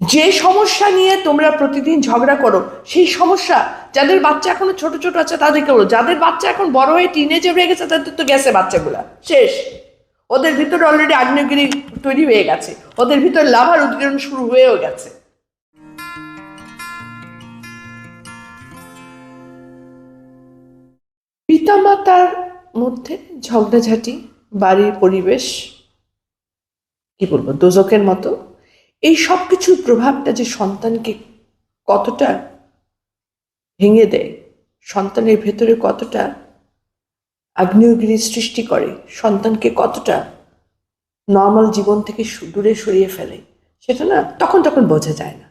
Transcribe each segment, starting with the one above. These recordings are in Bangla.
যে সমস্যা নিয়ে তোমরা প্রতিদিন ঝগড়া করো, সেই সমস্যা যাদের বাচ্চা এখনও ছোট ছোট আছে তাদেরকে বলো। যাদের বাচ্চা এখন বড় হয়ে টিনেজে হয়ে গেছে, তাদের তো গেছে বাচ্চাগুলা। শেষ। ওদের ভিতরে অলরেডি আগ্নেয়গিরি তৈরি হয়ে গেছে। ওদের ভিতরে লাভার উদ্গীরণ শুরু হয়েও গেছে। পিতামাতার মধ্যে ঝগড়াঝাটি, বাড়ির পরিবেশ, কি বলব দোজকের মতো এই সব কিছুর প্রভাবটা যে সন্তানকে কতটা ভেঙে দেয়, সন্তানের ভেতরে কতটা আগ্নেয়গিরি সৃষ্টি করে, সন্তানকে কতটা নর্মাল জীবন থেকে দূরে সরিয়ে ফেলে, সেটা না তখন তখন বোঝা যায় না।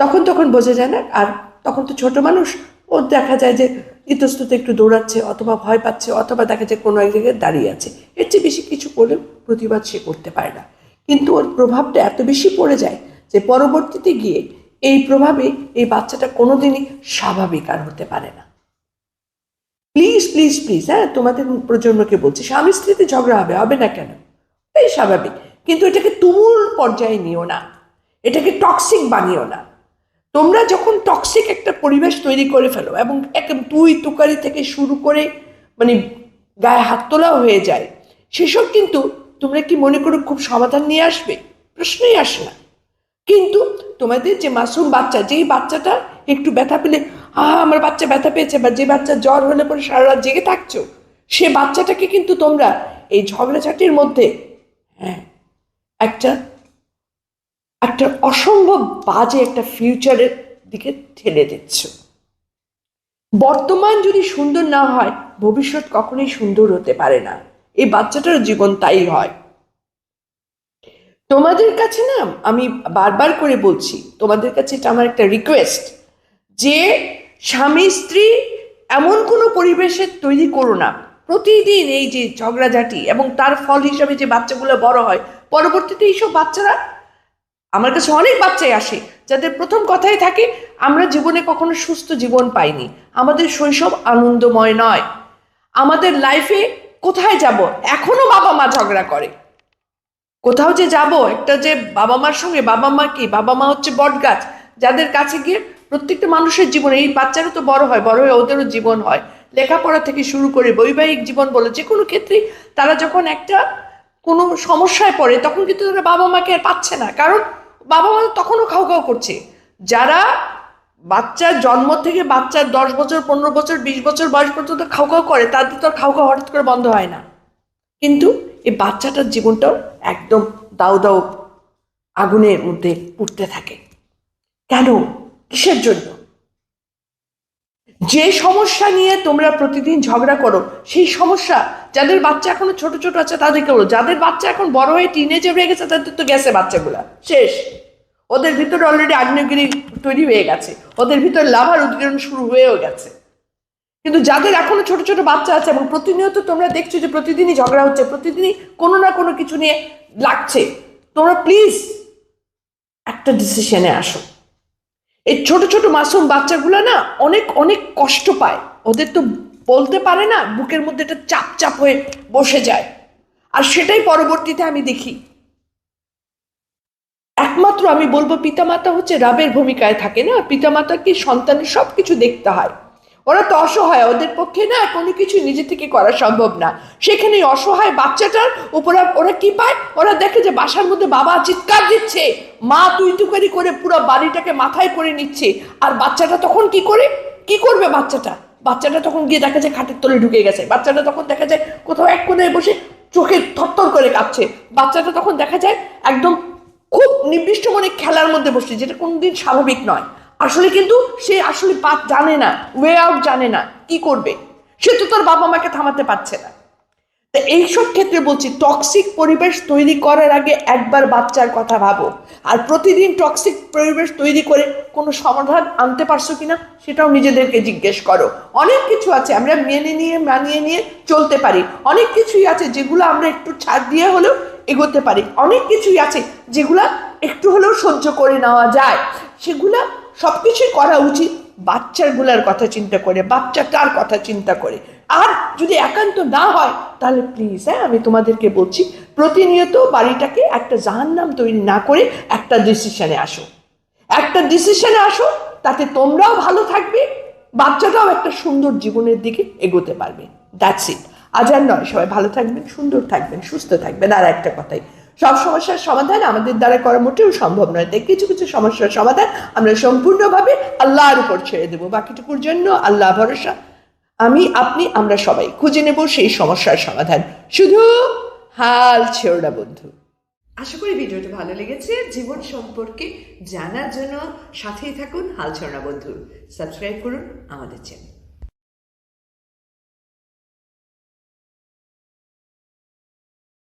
তখন তখন বোঝা যায় না আর তখন তো ছোট মানুষ, ও দেখা যায় যে ইতস্তত একটু দৌড়াচ্ছে অথবা ভয় পাচ্ছে অথবা দেখা যায় কোনো এক জায়গায় দাঁড়িয়ে আছে। এর চেয়ে বেশি কিছু করলে প্রতিবাদ সে করতে পারে না। কিন্তু ওর প্রভাবটা এত বেশি পড়ে যায় যে পরবর্তীতে গিয়ে এই প্রভাবে এই বাচ্চাটা কোনোদিনই স্বাভাবিক আর হতে পারে না। প্লিজ প্লিজ প্লিজ হ্যাঁ তোমাদের প্রজন্মকে বলছি, স্বামী স্ত্রীতে ঝগড়া হবে হবে না কেন? এই স্বাভাবিক। কিন্তু এটাকে তুমুল পর্যায়ে নিও না। এটাকে টক্সিক বানিও না। তোমরা যখন টক্সিক একটা পরিবেশ তৈরি করে ফেলো এবং একদম তুই তুকারি থেকে শুরু করে মানে গায়ে হাত তোলাও হয়ে যায়, সেসব কিন্তু তোমরা কি মনে করো খুব সমাধান নিয়ে আসবে? প্রশ্নই আসে না। কিন্তু তোমাদের যে মাসুম বাচ্চা, যেই বাচ্চাটা একটু ব্যথা পেলে, আহ, আমার বাচ্চা ব্যথা পেয়েছে, বা যে বাচ্চা জ্বর হলে পরে সারা রাত জেগে থাকছো, সে বাচ্চাটাকে কিন্তু তোমরা এই ঝগড়াঝাটির মধ্যে হ্যাঁ একটা একটা অসম্ভব বাজে একটা ফিউচারের দিকে ঠেলে দিচ্ছ। বর্তমান যদি সুন্দর না হয়, ভবিষ্যৎ কখনোই সুন্দর হতে পারে না। এই বাচ্চাটার জীবন তাই হয়। তোমাদের কাছে না, আমি বারবার করে বলছি, তোমাদের কাছে এটা আমার একটা রিকোয়েস্ট যে স্বামী স্ত্রী এমন কোনো পরিবেশের তৈরি করো না। প্রতিদিন এই যে ঝগড়াঝাটি এবং তার ফল হিসাবে যে বাচ্চাগুলো বড় হয়, পরবর্তীতে এইসব বাচ্চারা, আমার কাছে অনেক বাচ্চাই আসে, যাদের প্রথম কথাই থাকে, আমরা জীবনে কখনো সুস্থ জীবন পাইনি। আমাদের শৈশব আনন্দময় নয়। আমাদের লাইফে কোথায় যাব? এখনও বাবা মা ঝগড়া করে। কোথাও যে যাব, একটা যে বাবা মার সঙ্গে, বাবা মা কি? বাবা মা হচ্ছে বট গাছ যাদের কাছে গিয়ে প্রত্যেকটা মানুষের জীবনে, এই বাচ্চারও তো বড় হয়, বড় হয়ে ওদেরও জীবন হয়। লেখাপড়া থেকে শুরু করে বৈবাহিক জীবন বলে, যে কোনো ক্ষেত্রেই তারা যখন একটা কোনো সমস্যায় পড়ে, তখন কিন্তু তারা বাবা মাকে আর পাচ্ছে না। কারণ বাবা মা তখনও খাও খাও করছে। যারা বাচ্চার জন্ম থেকে বাচ্চার দশ বছর, পনেরো বছর, বিশ বছর বয়স পর্যন্ত খাও খাও করে তাদের তো খাও খাও হঠাৎ করে বন্ধ হয় না। কিন্তু এই বাচ্চাটার জীবনটাও একদম দাউ দাউ আগুনের মধ্যে পুড়তে থাকে। কেন? কিসের জন্য? যে সমস্যা নিয়ে তোমরা প্রতিদিন ঝগড়া করো, সেই সমস্যা যাদের বাচ্চা এখনও ছোট ছোট আছে তাদেরকে বলো। যাদের বাচ্চা এখন বড় হয়ে টিনেজে হয়ে গেছে তাদের তো গেছে বাচ্চাগুলা। শেষ। ওদের ভিতরে অলরেডি আগ্নেয়গিরি তৈরি হয়ে গেছে। ওদের ভিতরে লাভার উদ্গীরণ শুরু হয়েও গেছে। কিন্তু যাদের এখনও ছোট ছোট বাচ্চা আছে এবং প্রতিনিয়ত তোমরা দেখছ যে প্রতিদিনই ঝগড়া হচ্ছে, প্রতিদিনই কোনো না কোনো কিছু নিয়ে লাগছে, তোমরা প্লিজ একটা ডিসিশনে আসো। এই ছোট ছোট মাসুম বাচ্চাগুলো না অনেক অনেক কষ্ট পায়। ওদের তো বলতে পারে না, বুকের মধ্যে একটা চাপ চাপ হয়ে বসে যায়। আর সেটাই পরবর্তীতে আমি দেখি। একমাত্র আমি বলব পিতামাতা হচ্ছে রাবের ভূমিকায় থাকে না? পিতামাতাকে সন্তানের সব কিছু দেখতে হয়? ওরা তো অসহায়, ওদের পক্ষে না কোনো কিছু নিজে থেকে করা সম্ভব না। সেখানে অসহায় বাচ্চাটার উপরে ওরা কি পায়? ওরা দেখে যে বাসার মধ্যে বাবা চিৎকার দিচ্ছে। মা তুই তুকারি করে পুরো বাড়িটাকে মাথায় করে নিচ্ছে। আর বাচ্চাটা তখন কি করে? কি করবে বাচ্চাটা? বাচ্চাটা তখন গিয়ে দেখা যায় খাটের তলে ঢুকে গেছে। বাচ্চাটা তখন দেখা যায় কোথাও এক কোনায় বসে চোখে থরথর করে কাঁপছে। বাচ্চাটা তখন দেখা যায় একদম খুব নির্দিষ্ট মনে খেলার মধ্যে বসছে, যেটা কোনোদিন স্বাভাবিক নয়। আসলে কিন্তু সে আসলে পাত জানে না ওয়ে আউট জানে না, কি করবে? সে তো তার বাবা মাকে থামাতে পারছে না। তো এইসব ক্ষেত্রে বলছি টক্সিক পরিবেশ তৈরি করার আগে একবার বাচ্চার কথা ভাবো। আর প্রতিদিন টক্সিক পরিবেশ তৈরি করে কোনো সমাধান আনতে পারছ কিনা, সেটাও নিজেদেরকে জিজ্ঞেস করো। অনেক কিছু আছে, আমরা মেনে নিয়ে, মানিয়ে নিয়ে চলতে পারি। অনেক কিছুই আছে যেগুলো আমরা একটু ছাড় দিয়ে হলেও এগোতে পারি। অনেক কিছুই আছে যেগুলা একটু হলেও সহ্য করে নেওয়া যায়। সেগুলা সব কিছুই করা উচিত। বাচ্চাগুলার কথা চিন্তা করে বাচ্চাটার কথা চিন্তা করে? আর যদি একান্ত না হয়, তাহলে প্লিজ হ্যাঁ আমি তোমাদেরকে বলছি, প্রতিনিয়ত বাড়িটাকে একটা জাহান্নাম তৈরি না করে একটা ডিসিশনে আসো। একটা ডিসিশনে আসো, তাতে তোমরাও ভালো থাকবে, বাচ্চাটাও একটা সুন্দর জীবনের দিকে এগোতে পারবে। দ্যাটস ইট আজ আর নয়, সবাই ভালো থাকবেন, সুন্দর থাকবেন, সুস্থ থাকবেন। আর একটা কথাই, সব সমস্যার সমাধান আমাদের দ্বারা করা মোটেও সম্ভব নয়। তাই কিছু কিছু সমস্যার সমাধান আমরা সম্পূর্ণভাবে আল্লাহর উপর ছেড়ে দেবো। বাকিটুকুর জন্য আল্লাহ ভরসা। আমি, আপনি, আমরা সবাই খুঁজে নেব সেই সমস্যার সমাধান। শুধু হাল ছেড়ো না, বন্ধু। আশা করি ভিডিওটা ভালো লেগেছে। জীবন সম্পর্কে জানার জন্য সাথেই থাকুন, হাল ছড়া বন্ধু। সাবস্ক্রাইব করুন আমাদের চ্যানেল